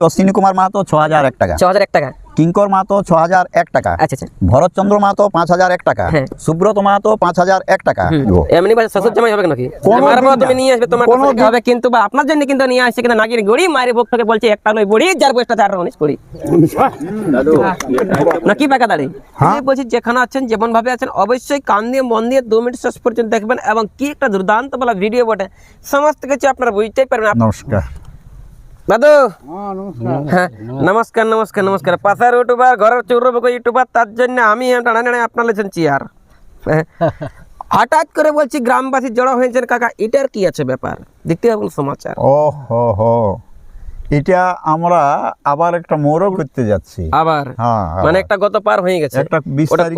অশ্বিনী কুমার মাহাতো ছ হাজার এক টাকা। ছ হাজার এক টাকা। কিঙ্কর মাহাতো ছ হাজার এক টাকা। আচ্ছা আচ্ছা। ভরতচন্দ্র মাহাতো পাঁচ হাজার এক টাকা। হ্যাঁ। সুব্রত মাহাতো পাঁচ হাজার এক টাকা। এমনি শ্বশুর জামাই হবে নাকি? তুমি নিয়ে আসবে তোমার হবে কিন্তু বা আপনার জন্য কিন্তু নিয়ে আসছে কিন্তু নাগির গড়ি মায়ের বুক থেকে বলছে একটা নয় বড়ি যার বয়সটা চার উনিশ কুড়ি নাকি পাকা দাঁড়ি হ্যাঁ। বলছি যেখানে আছেন যেমন ভাবে আছেন অবশ্যই কান দিয়ে মন দিয়ে দু মিনিট শেষ পর্যন্ত দেখবেন এবং কি একটা দুর্দান্ত বলা ভিডিও বটে। সমস্ত কিছু আপনারা বুঝতেই পারবেন। নমস্কার। দাদু হ্যাঁ নমস্কার। নমস্কার নমস্কার পাশের ইউটিউবার ঘরের চৌরবক ইউটিউবার তার জন্য আমি টানা আপনার লেছেন চেয়ার। হ্যাঁ। হঠাৎ করে বলছি গ্রামবাসী জড়ো হয়েছেন কাকা এটার কি আছে ব্যাপার? দেখতে পাবেন সমাচার। ও হো। হো এটা আমরা আবার একটা মোরগ করতে যাচ্ছি। আবার? হ্যাঁ হ্যাঁ। মানে একটা গত পার হয়ে গেছে। একটা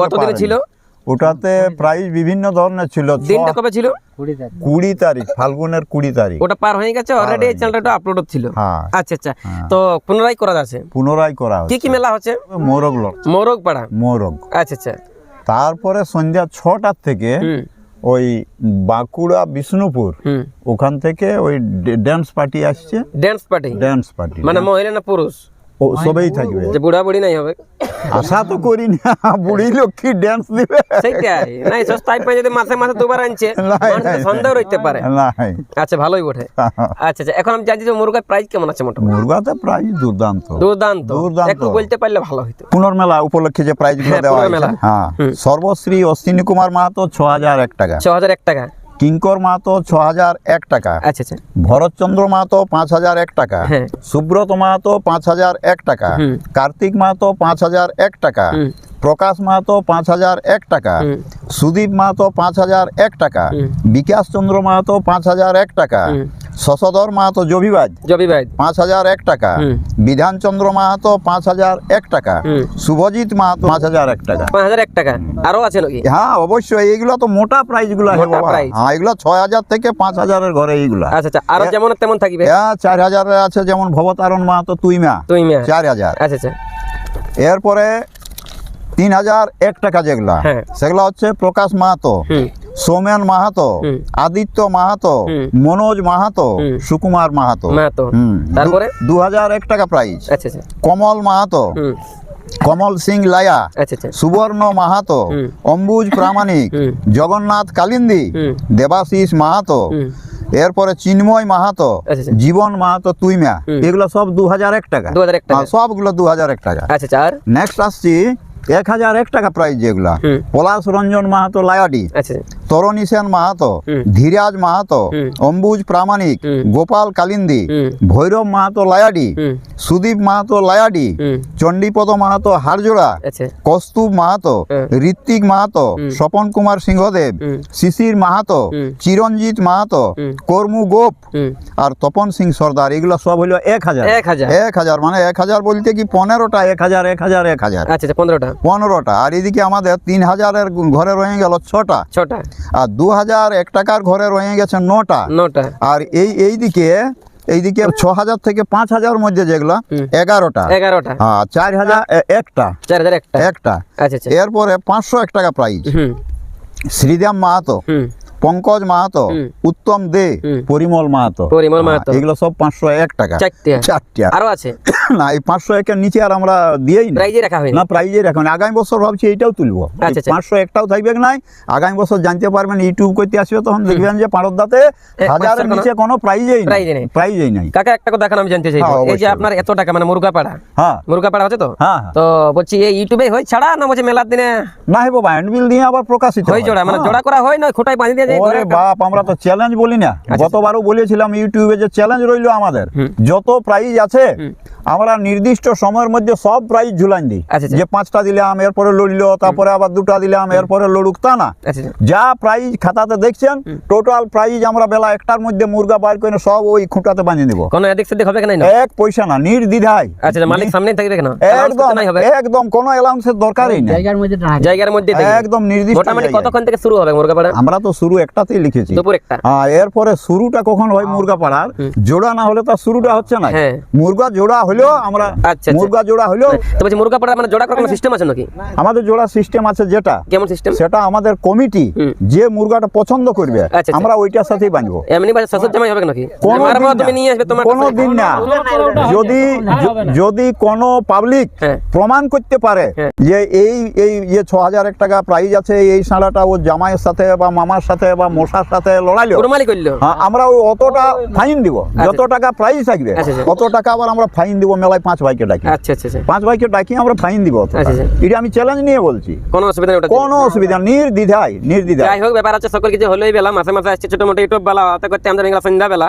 কতদিনে ছিল। ওটাতে প্রাইস বিভিন্ন ধরনের ছিল দিনটা কবে ছিল? কুড়ি তারিখ। ফাল্গুনের কুড়ি তারিখ। ওটা পার হয়ে গেছে অলরেডি এই চ্যানেলটা আপলোড ছিল। হ্যাঁ। আচ্ছা আচ্ছা। তো পুনরায় করা যাচ্ছে? পুনরায় করা কি হচ্ছে। কি মেলা হচ্ছে? মোরগ লড়। মোরগ পাড়া মোরগ। আচ্ছা আচ্ছা। তারপরে সন্ধ্যা ছটার থেকে ওই বাঁকুড়া বিষ্ণুপুর ওখান থেকে ওই ড্যান্স পার্টি আসছে। ড্যান্স পার্টি ড্যান্স পার্টি মানে মহিলা না পুরুষ? ও সবেই থাকবে। যে বুড়া বুড়ি নাই হবে। আশা তো করি না বুড়ি লক্ষ্মী ড্যান্স দিবে। সেইটাই। নাই সস্তায় পাই যদি মাসে মাসে দুবার আনছে সন্দেহ রইতে পারে। নাই। আচ্ছা ভালোই বটে। আচ্ছা আচ্ছা এখন আমি জানছি যে মুরগার প্রাইস কেমন আছে মোটামুটি? মুরগাতে প্রাইস দুর্দান্ত। দুর্দান্ত। দুর্দান্ত। একটু বলতে পারলে ভালো হতো পুনর্মেলা উপলক্ষে যে প্রাইজগুলো হ্যাঁ, দেওয়া। হয়েছে হ্যাঁ সর্বশ্রী অশ্বিনী কুমার মাহাতো ছ হাজার এক টাকা। ছ হাজার এক টাকা। কিঙ্কর মাহাতো ছ হাজার এক টাকা আচ্ছা আচ্ছা ভরতচন্দ্র মাহাতো পাঁচ হাজার এক টাকা হ্যাঁ। সুব্রত মাহাতো পাঁচ হাজার এক টাকা। কার্তিক মাহাতো পাঁচ হাজার এক টাকা। প্রকাশ মাহাতো পাঁচ হাজার এক টাকা। সুদীপ মাহাতো পাঁচ হাজার এক টাকা বিকাশ চন্দ্র মাহাতো পাঁচ হাজার এক টাকা। শশধর মাহাতো জবিবাজ জবি ভাই পাঁচ হাজার এক টাকা। বিধানচন্দ্র মাহাতো পাঁচ হাজার এক টাকা। শুভজিৎ মাহাতো পাঁচ হাজার এক টাকা। পাঁচ হাজার এক টাকা। আরও আছে নাকি? হ্যাঁ অবশ্যই। এইগুলো তো মোটা প্রাইস। গুলো। হ্যাঁ এগুলো ছয় হাজার থেকে পাঁচ হাজারের ঘরে এইগুলা। আচ্ছা আচ্ছা। আরও যেমন তেমন থাকবে? হ্যাঁ চার হাজারের আছে যেমন ভবতারণ মাহাতো তুইমা। তুই মিয়া চার হাজার আচ্ছা আচ্ছা। এরপরে তিন হাজার এক টাকা যেগুলা। হ্যাঁ। সেগুলা হচ্ছে প্রকাশ মাহাতো। সৌমেন মাহাতো আদিত্য মাহাতো মনোজ মাহাতো সুকুমার মাহাতো। তারপরে? দু হাজার এক টাকা প্রাইস আচ্ছা আচ্ছা। কমল মাহাতো কমল সিং লায়া আচ্ছা সুবর্ণ মাহাতো অম্বুজ প্রামাণিক জগন্নাথ কালিন্দি দেবাশিস মাহাতো এরপরে চিন্ময় মাহাতো। জীবন মাহাতো তুইমা। এগুলো সব দু হাজার এক টাকা। 2001 টাকা। হ্যাঁ, সবগুলো দু হাজার এক টাকা। আচ্ছা নেক্সট আসছি এক হাজার এক টাকা প্রাইস যেগুলা। পলাশ রঞ্জন মাহাতো লায়াডি আচ্ছা। তরণী সেন মাহাতো ধীরাজ মাহাতো অম্বুজ প্রামাণিক গোপাল কালিন্দি ভৈরব মাহাতো লায়াডি সুদীপ মাহাতো লায়াডি চণ্ডীপদ মাহাতো হারজোড়া আচ্ছা। কস্তুব মাহাতো। ঋত্বিক মাহাতো স্বপন কুমার সিংহদেব শিশির মাহাতো। চিরঞ্জিত মাহাতো কর্মু গোপ আর তপন সিং সর্দার এগুলো সব হইল এক হাজার। এক হাজার। এক হাজার মানে এক হাজার বলতে কি পনেরোটা এক হাজার এক হাজার এক হাজার। আচ্ছা আচ্ছা পনেরোটা। পনেরোটা। আর এদিকে আমাদের তিন হাজারের ঘরে রয়ে গেল ছটা। ছটা। আর দু হাজার এক টাকার ঘরে রয়ে গেছে নটা। নটা। আর এই এইদিকে এইদিকে ছ হাজার থেকে পাঁচ হাজার মধ্যে যেগুলো এগারোটা। এগারোটা। হ্যাঁ চার হাজার একটা। চার হাজার একটা। একটা। আচ্ছা আচ্ছা। এরপরে পাঁচশো এক টাকা প্রাইজ শ্রীদাম মাহাতো। হুম। পঙ্কজ মাহাতো উত্তম দে পরিমল মাহাতো। পরিমল হ্যাঁ, মাহাতো। এগুলো সব পাঁচশো এক টাকা। চারটে। আরও আছে? না এই পাঁচশো একের নিচে আর আমরা দিয়েই না। প্রাইজে রাখা হয়নি? না প্রাইজে রাখুন আগামী বছর ভাবছি এইটাও তুলবো। আচ্ছা, আচ্ছা। পাঁচশো একটাও থাকবে নাই? আগামী বছর জানতে পারবেন ইউটিউব করতে আসবে তখন দেখবেন যে পাড়দাতে এক হাজারের নিচে কোনো প্রাইজেই নেই। প্রাইজেই নাই। কাকা একটা কথা দেখান আমি জানতে চাই হ্যাঁ, এই যে আপনার এত টাকা মানে মুরগা পাড়া? হ্যাঁ। মুরগা পাড়া হচ্ছে তো? হ্যাঁ হ্যাঁ। তো বলছি এই ইউটিউবে হয় ছাড়া না বলছে মেলার দিনে? না হে বাবা হ্যান্ডবিল দিয়ে আবার প্রকাশিত হয় জোড়া মানে হ্যাঁ। জোড়া করা হয় না খোটাই বাঁধি দিয়ে ওরে বাপ আমরা তো চ্যালেঞ্জ বলি না। গতবারও বলেছিলাম ইউটিউবে যে চ্যালেঞ্জ রইল আমাদের। যত প্রাইজ আছে আমরা নির্দিষ্ট সময়ের মধ্যে সব প্রাইজ ঝুলান দিই। আচ্ছা, আচ্ছা। যে পাঁচটা দিলাম এরপরে লড়িল তারপরে আবার দুটা দিলাম এরপরে লড়ুক তা না। আচ্ছা আচ্ছা। যা প্রাইজ খাতাতে দেখছেন টোটাল প্রাইজ আমরা বেলা একটার মধ্যে মুরগা বার করে সব ওই খুঁটাতে দেবো কোনো এদিক সেদিক হবে না? এক পয়সা না নির্দ্বিধায়। আচ্ছা আচ্ছা, মালিক সামনেই থাকবে কেন? একদম একদম কোনো অ্যালাউন্সের দরকারই নেই। জায়গার মধ্যে জায়গার মধ্যে একদম নির্দিষ্ট মোটামুটি কতক্ষণ থেকে শুরু হবে মুরগা পাড়া আমরা তো শুরু একটাতেই লিখেছি। দুপুর একটা। হ্যাঁ এরপরে শুরুটা কখন হয় মুরগা পাড়ার? জোড়া না হলে তার শুরুটা হচ্ছে না। হ্যাঁ। মুরগা জোড়া হলেও আমরা আচ্ছা, আচ্ছা। মুরগা জোড়া হলেও তো বলছি মুরগা পাড়া মানে জোড়া করার সিস্টেম আছে নাকি? আমাদের জোড়া সিস্টেম আছে যেটা। কেমন সিস্টেম সেটা আমাদের কমিটি যে মুরগাটা পছন্দ করবে আচ্ছা। আমরা ওইটার সাথেই বাঁধবো। এমনি বাজে শ্বশুর জামাই হবে নাকি? তুমি না। নিয়ে আসবে তোমার কোনো দিন না। যদি যদি কোনো পাবলিক হ্যাঁ। প্রমাণ করতে পারে হ্যাঁ। যে এই এই যে ছ হাজার এক টাকা প্রাইজ আছে এই সাঁড়াটা ও জামাইয়ের সাথে বা মামার সাথে বা মশার সাথে লড়াইলো হ্যাঁ, আমরা ওই অতটা ফাইন দিব। যত টাকা প্রাইজ থাকবে আচ্ছা, আচ্ছা। অত টাকা আবার আমরা ফাইন দিব মেলায় পাঁচ ভাইকে ডাকি। আচ্ছা আচ্ছা আচ্ছা। পাঁচ ভাইকে ডাকি আমরা ফাইন দিব। আচ্ছা, আচ্ছা। এটা আমি চ্যালেঞ্জ নিয়ে বলছি। কোনো অসুবিধা নেই কোনো অসুবিধা নির্দ্বিধায় নির্দ্বিধায়। যাই হোক ব্যাপার আছে সকল কিছু হলেই বেলা। মাসে মাসে আসছে ছোট মোটো ইউটিউব বেলা করতে আমাদের সন্ধ্যাবেলা। সন্ধ্যা বেলা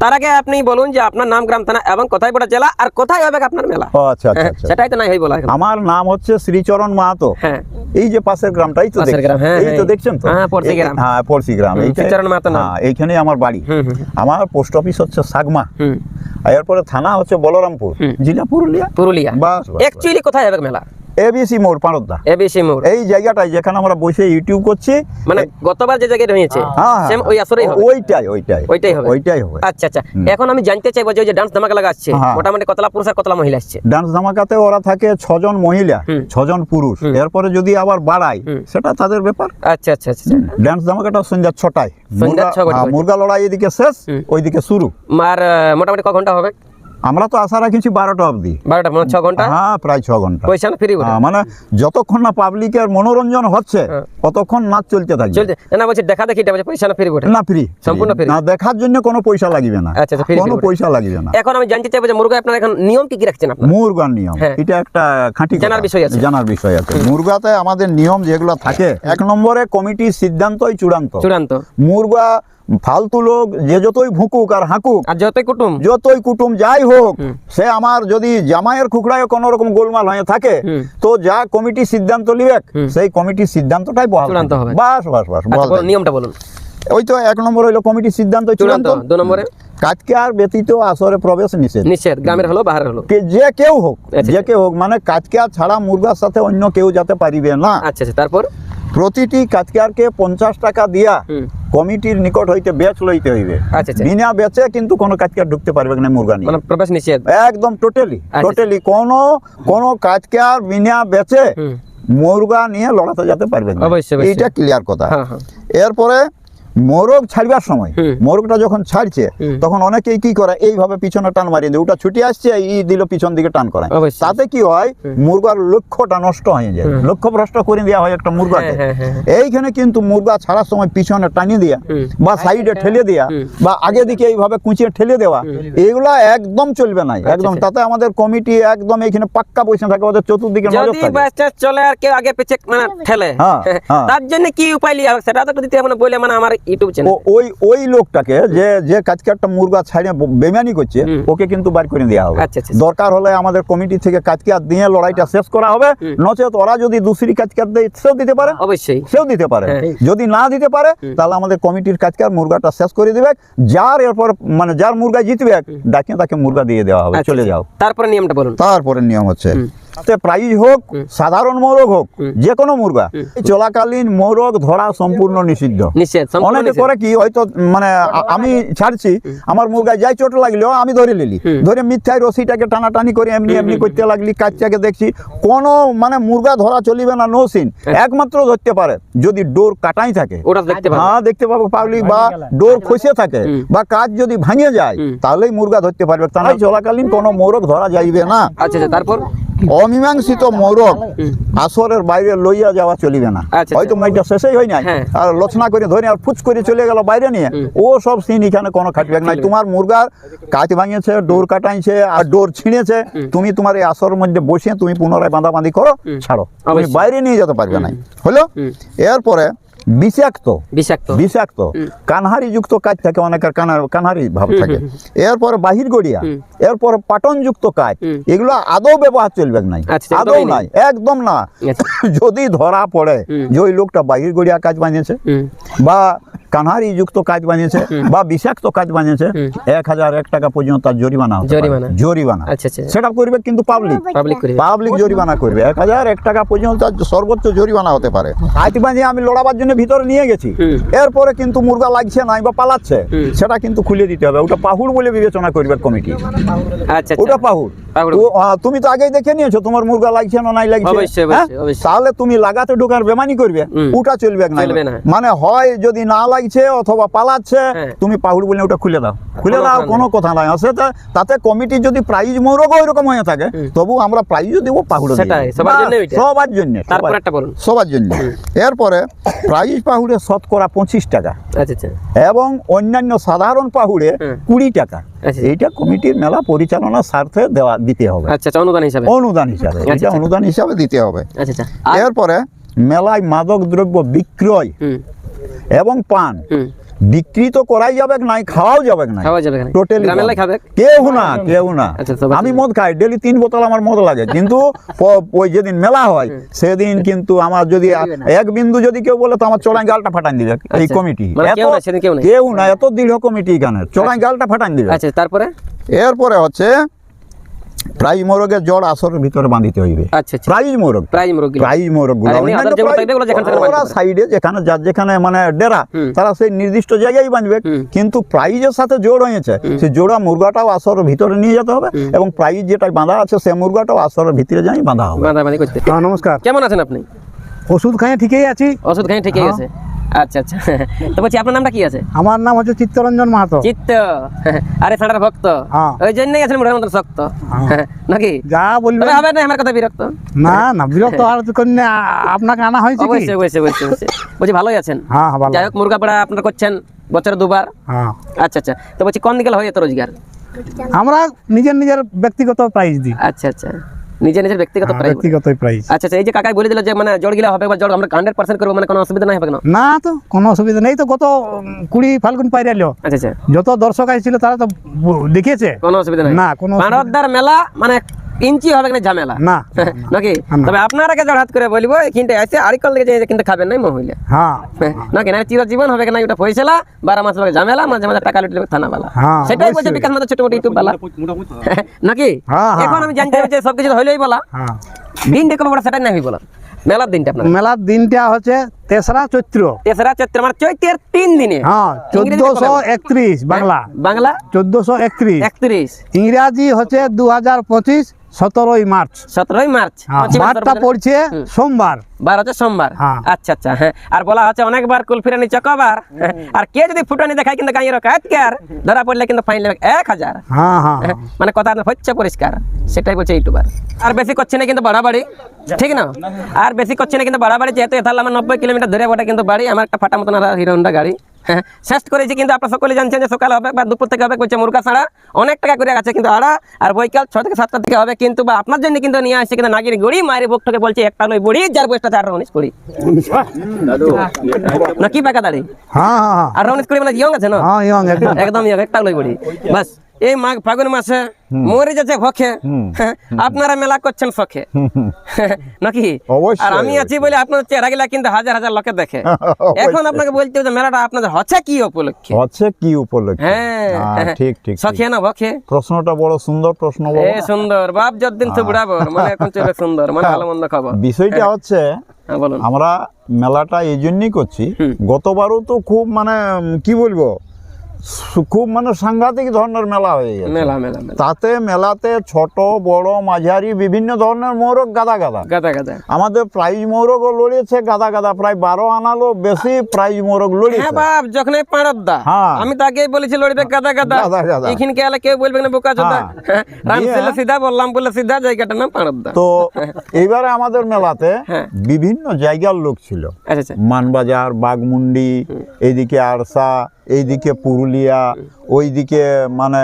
তার আগে আপনি বলুন যে আপনার নাম গ্রাম থানা এবং কোথায় পড়া জেলা আর কোথায় হবে আপনার মেলা? আচ্ছা আচ্ছা হ্যাঁ, আচ্ছা। সেটাই তো নাই হই বলা। আমার নাম হচ্ছে শ্রীচরণ মাহাতো। হ্যাঁ। এই যে পাশের গ্রামটাই তো দেখছেন। হ্যাঁ, এই তো হ্যাঁ। দেখছেন তো? হ্যাঁ, এই- গ্রাম। হ্যাঁ পড়শি গ্রাম। শ্রীচরণ মাহাতো নাম। হ্যাঁ এইখানেই আমার বাড়ি। আমার পোস্ট অফিস হচ্ছে সাগমা। এরপরে থানা হচ্ছে বলরামপুর। জেলা পুরুলিয়া। পুরুলিয়া। বাস, অ্যাকচুয়ালি কোথায় হবে মেলা? এবিসি মোড় পাড়দা এবিসি মোড়। এই জায়গাটায় যেখানে আমরা বসে ইউটিউব করছি মানে গতবার যে জায়গায় হ্যাঁ সেম ওই আসরেই হবে। ওইটাই ওইটাই। ওইটাই হবে। ওইটাই হবে। আচ্ছা আচ্ছা। এখন আমি জানতে চাইব যে ওই যে ডান্স ধামাকা লাগাচ্ছে হ্যাঁ। মোটামুটি কতলা পুরুষ আর কতলা মহিলা আসছে? ডান্স ধামাকাতে ওরা থাকে ছজন মহিলা ছজন পুরুষ। এরপরে যদি আবার বাড়ায় সেটা তাদের ব্যাপার। আচ্ছা আচ্ছা আচ্ছা আচ্ছা। ডান্স ধামাকাটা সন্ধ্যা ছটায়। হ্যাঁ, মুরগা লড়াই এদিকে শেষ ওইদিকে শুরু। আর মোটামুটি ক ঘণ্টা হবে? আমরা তো আশা রাখিছি বারোটা অবধি। বারোটা মানে ছ ঘণ্টা? হ্যাঁ প্রায় ছ ঘণ্টা। পয়সা না ফ্রি হ্যাঁ, মানে যতক্ষণ না পাবলিকের মনোরঞ্জন হচ্ছে হ্যাঁ। ততক্ষণ নাচ চলতে থাকবে। চলছে না বলছি দেখা দেখি বলছে পয়সা না ফ্রি না ফ্রি সম্পূর্ণ free? না দেখার জন্য কোনো পয়সা লাগবে না। আচ্ছা, আচ্ছা, কোনো পয়সা লাগবে না। এখন আমি জানতে চাইব যে মুরগা আপনার এখন নিয়ম কি কি রাখছেন আপনার? মুরগার নিয়ম। হ্যাঁ। এটা একটা খাঁটি জানার বিষয় আছে। জানার বিষয় আছে। মুরগাতে আমাদের নিয়ম যেগুলো থাকে এক নম্বরে কমিটির সিদ্ধান্তই চূড়ান্ত। চূড়ান্ত। মুরগা ফালতু লোক যে যতই ভুকুক আর হাঁকুক আর যতই কুটুম। যতই কুটুম যাই হোক সে আমার যদি জামাইয়ের খুকড়ায় কোনো রকম গোলমাল হয়ে থাকে তো যা কমিটি সিদ্ধান্ত লিবে সেই কমিটির সিদ্ধান্তটাই বহাল হবে। বাস বাস বাস আচ্ছা। নিয়মটা বলুন। ওই তো এক নম্বর হইল কমিটির সিদ্ধান্ত চূড়ান্ত দু নম্বরে। কাজকে আর ব্যতীত আসরে প্রবেশ নিষেধ। নিষেধ গ্রামের হলো বাহারের হলো। কে যে কেউ হোক আচ্ছা। যে কেউ হোক মানে কাজকেয়ার ছাড়া মুরগার সাথে অন্য কেউ যেতে পারিবে না। আচ্ছা আচ্ছা তারপর? প্রতিটি কাজকেয়ারকে পঞ্চাশ টাকা দিয়া কমিটির নিকট হইতে বেচ লইতে হইবে। আচ্ছা আচ্ছা। বিনা বেচে কিন্তু কোনো কাজকেয়ার ঢুকতে পারবে না মুরগা নিয়ে। মানে প্রবেশ নিষেধ? একদম টোটালি আচ্ছা। টোটালি কোন কোন কাজকে আর বিনা বেচে মুরগা নিয়ে লড়াতে যেতে পারবে না। এইটা ক্লিয়ার কথা। হ্যাঁ হ্যাঁ। এরপরে মোরগ ছাড়বার সময় মোরগটা যখন ছাড়ছে তখন অনেকেই কি করে এইভাবে পিছনে টান মারিয়ে দেয়। ওটা ছুটে আসছে ই দিল পিছন দিকে টান করে। তাতে কি হয় মুরগার লক্ষ্যটা নষ্ট হয়ে যায়। লক্ষ্য ভ্রষ্ট করে দেওয়া হয় একটা মুরগাকে হ্যাঁ, হ্যাঁ, হ্যাঁ। এইখানে কিন্তু মুরগা ছাড়ার সময় পিছনে টানিয়ে দেওয়া বা সাইডে ঠেলে দেওয়া বা আগে দিকে এইভাবে কুচিয়ে ঠেলে দেওয়া এগুলা একদম চলবে না একদম আচ্ছা। তাতে আমাদের কমিটি একদম এইখানে পাক্কা বসে থাকে ওদের চতুর্দিকে নজর থাকে। চলে আর কেউ আগে পেছে মানে ঠেলে হ্যাঁ। তার জন্য কি উপায় লিয়া হবে সেটা তো দিতে হবে বলে মানে আমার ইউটিউব চ্যানেল ওই ওই লোকটাকে যে যে কাজকে একটা মুরগা বেমানি করছে ওকে কিন্তু বার করে দেওয়া হবে। আচ্ছা, আচ্ছা। দরকার হলে আমাদের কমিটি থেকে কাজকে আর দিয়ে লড়াইটা শেষ করা হবে। নচেত ওরা যদি দুসরি কাজকে আর দেয় সেও দিতে পারে। অবশ্যই। সেও দিতে পারে। হ্যাঁ। যদি না দিতে পারে তাহলে আমাদের কমিটির কাজকার মুরগাটা শেষ করে দিবে। যার এরপর মানে যার মুরগা জিতবে ডাকিয়ে তাকে মুরগা দিয়ে দেওয়া হবে। আচ্ছা, চলে আচ্ছা। যাও। তারপরে নিয়মটা বলুন। তারপরে নিয়ম হচ্ছে প্রাইজ হোক সাধারণ মোরগ হোক। যে কোনো মুরগা চলাকালীন মোরগ ধরা সম্পূর্ণ নিষিদ্ধ। অনেকে করে কি হয়তো মানে আমি ছাড়ছি আমার মুরগা যাই চোট লাগলেও আমি ধরে নিলি। ধরে মিথ্যায় রশিটাকে টানাটানি করে এমনি এমনি করতে লাগলি কাজটাকে দেখছি কোনো মানে মুরগা ধরা চলিবে না নো সিন একমাত্র ধরতে পারে যদি ডোর কাটাই থাকে। হ্যাঁ দেখতে পাবো পাবলিক বা ডোর খসে থাকে বা কাজ যদি ভাঙে যায় তাহলেই মুরগা ধরতে পারবে। তা চলাকালীন কোনো মোরগ ধরা যাইবে না। আচ্ছা আচ্ছা তারপর? অমীমাংসিত মোরগ হুম। আসরের বাইরে লইয়া যাওয়া চলিবে না। আচ্ছা, হয়তো মাইটা শেষই হয় নাই। হ্যাঁ। আর লোচনা করে ধরে আর ফুচ করে চলে গেল বাইরে নিয়ে। ও সব সিন এখানে কোনো খাটবে নাই তোমার মুরগার কাজ ভাঙিয়েছে ডোর কাটাইছে আর ডোর ছিঁড়েছে। তুমি তোমার এই আসরের মধ্যে বসে তুমি পুনরায় বাঁধাবাঁধি করো। ছাড়ো। তুমি বাইরে নিয়ে যেতে পারবে না। হলো? এরপরে বিষাক্ত। বিষাক্ত। বিষাক্ত। কানহারি যুক্ত কাজ থাকে অনেকের কানার কানহারি ভাব থাকে। এরপর বাহির গড়িয়া এরপর পাটন যুক্ত কাজ এগুলো আদৌ ব্যবহার চলবে নাই। আচ্ছা, আদৌ নাই। একদম না। আচ্ছা। যদি ধরা পড়ে যে ওই লোকটা বাহির গড়িয়া কাজ বানিয়েছে বা কানহারি যুক্ত কাজ বানিয়েছে বা বিষাক্ত কাজ বানিয়েছে এক হাজার এক টাকা পর্যন্ত তার জরিমানা জরিমানা। জরিমানা। আচ্ছা আচ্ছা। সেটা করবে কিন্তু পাবলিক পাবলিক জরিমানা করবে। এক হাজার এক টাকা পর্যন্ত তার সর্বোচ্চ জরিমানা হতে পারে। হাতি বাঁধিয়ে আমি লড়াবার জন্য ভিতরে নিয়ে গেছি। এরপরে কিন্তু মুরগা লাগছে নাই বা পালাচ্ছে সেটা কিন্তু খুলে দিতে হবে। ওটা পাহুড় বলে বিবেচনা করবে কমিটি। আচ্ছা ওটা আচ্ছা। পাহুড় পাহুড়। তুমি তো আগেই দেখে নিয়েছো তোমার মুরগা লাগছে না নাই লাগছে। হ্যাঁ? তাহলে তুমি লাগাতে ঢোকার বেমানি করবে ওটা চলবে না। মানে হয় যদি না লাগছে অথবা পালাচ্ছে হ্যাঁ। তুমি পাহুড় বলে ওটা খুলে দাও। খুলে দাও কোনো কথা নাই। আছে তাতে কমিটি যদি প্রাইজ মোরগও এরকম হয়ে থাকে তবু আমরা প্রাইজও দেবো পাহুড় সবার জন্য সবার জন্য। এরপরে প্রাইজ পাহুড়ে শতকরা পঁচিশ টাকা আচ্ছা আচ্ছা। এবং অন্যান্য সাধারণ পাহুড়ে কুড়ি টাকা। এইটা কমিটির মেলা পরিচালনা স্বার্থে দেওয়া দিতে হবে। আচ্ছা আচ্ছা অনুদান হিসাবে। অনুদান হিসাবে আচ্ছা, এটা আচ্ছা। অনুদান হিসাবে দিতে হবে। আচ্ছা আচ্ছা। এরপরে মেলায় মাদক দ্রব্য বিক্রয় এবং পান। বিক্রি তো করাই যাবে নাই খাওয়াও যাবে না খাওয়া যাবে এখানে টোটালি খাবে? কেউ না কেউ না। আচ্ছা, আমি মদ খাই ডেলি তিন বোতল আমার মদ লাগে। কিন্তু ওই যেদিন মেলা হয় সেদিন কিন্তু আমার যদি এক বিন্দু যদি কেউ বলে তো আমার চড়াই গালটা ফাটান দিবে। এই আচ্ছা। কমিটি। মানে কেউ না? কেউ এত দৃঢ় কমিটি এখানে। চড়াই গালটা ফাটান দিবে। আচ্ছা তারপরে? এরপরে হচ্ছে প্রাইজ মোরগের আসরের ভিতরে বাঁধিতে হইবে। আচ্ছা আচ্ছা। প্রাইজ মোরগ প্রাইজ মোরগ ওরা সাইডে যেখানে যার যেখানে মানে ডেরা তারা সেই নির্দিষ্ট জায়গায় বাঁধবে। কিন্তু প্রাইজের সাথে জোড় হয়েছে সেই জোড়া মুরগাটাও আসরের ভিতরে নিয়ে যেতে হবে এবং প্রাইজ যেটা বাঁধা আছে সেই মুরগাটাও আসরের ভিতরে যাই বাঁধা হবে। হ্যাঁ নমস্কার। কেমন আছেন আপনি? ওষুধ খাইয়ে ঠিকই আছি। ওষুধ খাই ঠিকই আছে। আচ্ছা আচ্ছা। তো বলছি আপনার নামটা কি আছে? আমার নাম হচ্ছে চিত্তরঞ্জন মাহাতো। চিত্ত। আরে সাঁড়ার ভক্ত। হ্যাঁ। ওই জন্যই আছেন মুড়ের মতন শক্ত। নাকি? যা বলবে হবে না আমার কথা বিরক্ত। না না বিরক্ত হওয়ার জন্য আপনাকে আনা হয়েছে কি? অবশ্যই অবশ্যই অবশ্যই বলছি ভালোই আছেন? হ্যাঁ হ্যাঁ ভালো। যাই হোক মুরগা পাড়া আপনারা করছেন বছরে দুবার। হ্যাঁ। আচ্ছা আচ্ছা। তো বলছি কোন দিকে হয় এত রোজগার? আমরা নিজের নিজের ব্যক্তিগত প্রাইজ দিই। আচ্ছা আচ্ছা। নিজের নিজের ব্যক্তিগত হ্যাঁ, প্রাইস ব্যক্তিগত প্রাইস আচ্ছা আচ্ছা এই যে কাকাই বলে দিল যে মানে জড় গিলা হবে বা জড় আমরা হান্ড্রেড পার্সেন্ট করব মানে কোনো অসুবিধা নাই হবে না না তো কোনো অসুবিধা নেই তো গত উম, কুড়ি ফাল্গুন পাইরালো আচ্ছা আচ্ছা। যত দর্শক আইছিল তারা তো দেখিয়েছে। দেখেছে কোনো অসুবিধা নাই। না, কোনো ভারতদার মেলা মানে ইঞ্চি হবে না ঝামেলা? না নাকি? তবে আপনার আগে জড় হাত করে বলব কিন্তু এসে আরেকল দিকে যে কিন্তু খাবেন নাই মহিলা। হ্যাঁ নাকি না চিরজীবন হবে না ওটা পয়সালা বারো মাস লাগে ঝামেলা মাঝে মাঝে টাকা লুটে থানা বালা। হ্যাঁ, সেটাই বলছে বিকাশ মাঝে ছোট মোটো ইউটিউব বালা। নাকি? হ্যাঁ, হ্যাঁ। এখন আমি জানতে চাইছি সবকিছু হইলেই বলা। হ্যাঁ। দিন দেখো বড় সেটাই নাই বলা। মেলার দিনটা আপনার মেলার দিনটা হচ্ছে তেসরা চৈত্র। তেসরা চৈত্র মানে চৈত্রের তিন দিনে। হ্যাঁ চোদ্দশো? একত্রিশ বাংলা। বাংলা? চোদ্দশো একত্রিশ। একত্রিশ। ইংরাজি হচ্ছে দু হাজার পঁচিশ সতেরোই মার্চ। সতেরোই মার্চ। হ্যাঁ, প্রদেশ। পড়ছে সোমবার। বার হচ্ছে সোমবার। হ্যাঁ। আচ্ছা আচ্ছা হ্যাঁ। আর বলা হচ্ছে অনেকবার কুলফিরানি চকবার। আর কে যদি ফুটানি দেখায় কিন্তু গাঁয়ের কাতকার ধরা পড়লে কিন্তু ফাইন লাগবে এক হাজার। হ্যাঁ হ্যাঁ। হ্যাঁ, মানে কথা হচ্ছে পরিষ্কার। সেটাই বলছে ইউটিউবার। আর বেশি করছে না কিন্তু বাড়াবাড়ি। ঠিক না? আর বেশি করছে না কিন্তু বাড়াবাড়ি যেহেতু এথাল আমার নব্বই কিলোমিটার ধরে বটে কিন্তু বাড়ি। আমার একটা ফাটা মতন হিরো হন্ডা গাড়ি। হ্যাঁ শেষ করেছি কিন্তু আপনারা সকলে জানছেন যে সকালে হবে বা দুপুর থেকে হবে করছে মুরগা ছাড়া। অনেক টাকা করে আছে কিন্তু আড়া আর বৈকাল ছ থেকে সাতটা থেকে হবে কিন্তু বা আপনার জন্য কিন্তু নিয়ে আসছে কিন্তু নাগির গড়ি মায়ের বুক থেকে বলছে একটা নয় বড়ি যার বয়সটা চার উনিশ করি না কি পাকা দাঁড়ি? হ্যাঁ হ্যাঁ হ্যাঁ। আর উনিশ কুড়ি মানে ইয়ং আছে না? একদম। একদম ইয়ং একটা লই বড়ি। বাস। এই মাঘ ফাগুন মাসে মরে যাচ্ছে হ্যাঁ, আপনারা মেলা করছেন শখে নাকি? আর আমি আছি বলে আপনার চেহারা গেলা কিন্তু হাজার হাজার লোকে দেখে। এখন আপনাকে বলতে হবে যে মেলাটা আপনাদের হচ্ছে কি উপলক্ষে? হচ্ছে কি উপলক্ষে? হ্যাঁ। হ্যাঁ, ঠিক ঠিক। শখে না ভখে প্রশ্নটা বড় সুন্দর প্রশ্ন এ বাবা। সুন্দর বাপ যতদিন তো বুড়াবো মানে এখন চলে সুন্দর মানে ভালো মন্দ খবর। বিষয়টা হচ্ছে হ্যাঁ আমরা মেলাটা এই জন্যই করছি। গতবারও তো খুব মানে কি বলব? খুব মানে সাংঘাতিক ধরনের মেলা হয়ে গেছে। মেলা মেলা তাতে মেলাতে ছোট বড় মাঝারি বিভিন্ন ধরনের মোরগ গাদা গাদা। গাদা গাদা। আমাদের প্রাইজ মোরগও লড়িয়েছে গাদা গাদা। প্রায় বারো আনালো বেশি প্রাইজ মোরগ হ্যাঁ লড়িয়েছে বাপ যখন এই দা। হ্যাঁ। আমি তো আগেই বলেছি লড়বে গাদা গাদা। গাদা গাদা। এখানে কে আলে কেউ বলবে না বোকা চোদা হ্যাঁ। ছিল সিধা বললাম বলে সিধা জায়গাটার নাম পাঁড়ত দা। তো এইবারে আমাদের মেলাতে হ্যাঁ। বিভিন্ন জায়গার লোক ছিল। আচ্ছা আচ্ছা। মানবাজার বাগমুন্ডি এইদিকে আরসা এইদিকে পুরুলিয়া ওইদিকে মানে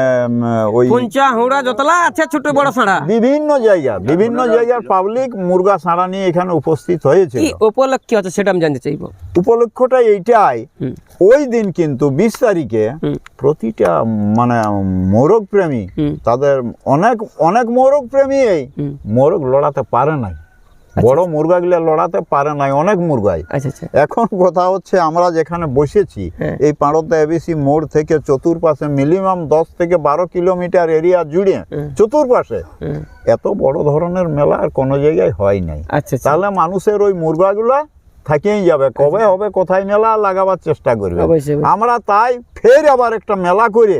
ওই পুঞ্চা হুড়া যতলা আছে ছোট বড় সাড়া। বিভিন্ন জায়গা বিভিন্ন জায়গার পাবলিক মুরগা ছাড়া নিয়ে এখানে উপস্থিত হয়েছে। কি উপলক্ষে হচ্ছে সেটা আমি জানতে চাইব। উপলক্ষটা এইটাই। ওই দিন কিন্তু বিশ তারিখে প্রতিটা মানে মোরগ প্রেমী তাদের অনেক অনেক মোরগ প্রেমী এই মোরগ লড়াতে পারে নাই। বড় মুরগাগুলো লড়াতে পারে নাই অনেক মুরগাই। আচ্ছা আচ্ছা। এখন কথা হচ্ছে আমরা যেখানে বসেছি হ্যাঁ। এই পাড়তে এবিসি মোড় থেকে চতুর্পাশে মিনিমাম দশ থেকে বারো কিলোমিটার এরিয়া জুড়ে চতুর্পাশে। এত বড় ধরনের মেলা আর কোনো জায়গায় হয় নাই। আচ্ছা আচ্ছা। তাহলে মানুষের ওই মুরগাগুলা থাকিয়েই যাবে। কবে হবে কোথায় মেলা লাগাবার চেষ্টা করবে। আমরা তাই ফের আবার একটা মেলা করে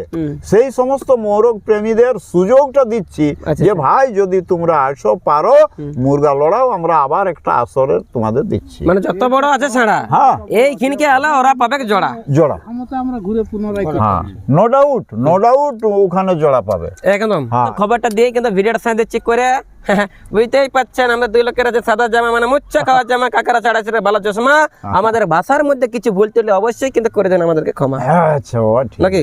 সেই সমস্ত মোরগ প্রেমীদের সুযোগটা দিচ্ছি আচ্ছা, যে। ভাই যদি তোমরা আসো পারো মুরগা লড়াও আমরা আবার একটা আসরের তোমাদের দিচ্ছি। মানে যত বড় আছে ছাড়া। হ্যাঁ। এইখানকে আলা ওরা পাবে জোড়া। জোড়া। আমরা ঘুরে পুনরায় হ্যাঁ। নো ডাউট নো ডাউট ওখানে জোড়া পাবে। একদম। হ্যাঁ। খবরটা দিয়ে কিন্তু ভিডিওটা সাথে চেক করে। বুঝতেই পাচ্ছেন আমরা দুই লোকের আছে সাদা জামা মানে মুচ্ছা খাওয়া জামা কাকারা ছাড়া ছেড়ে ভালো চশমা। আমাদের ভাষার মধ্যে কিছু ভুল তুললে অবশ্যই কিন্তু করে দেন আমাদেরকে ক্ষমা। আচ্ছা ও ঠিক নাকি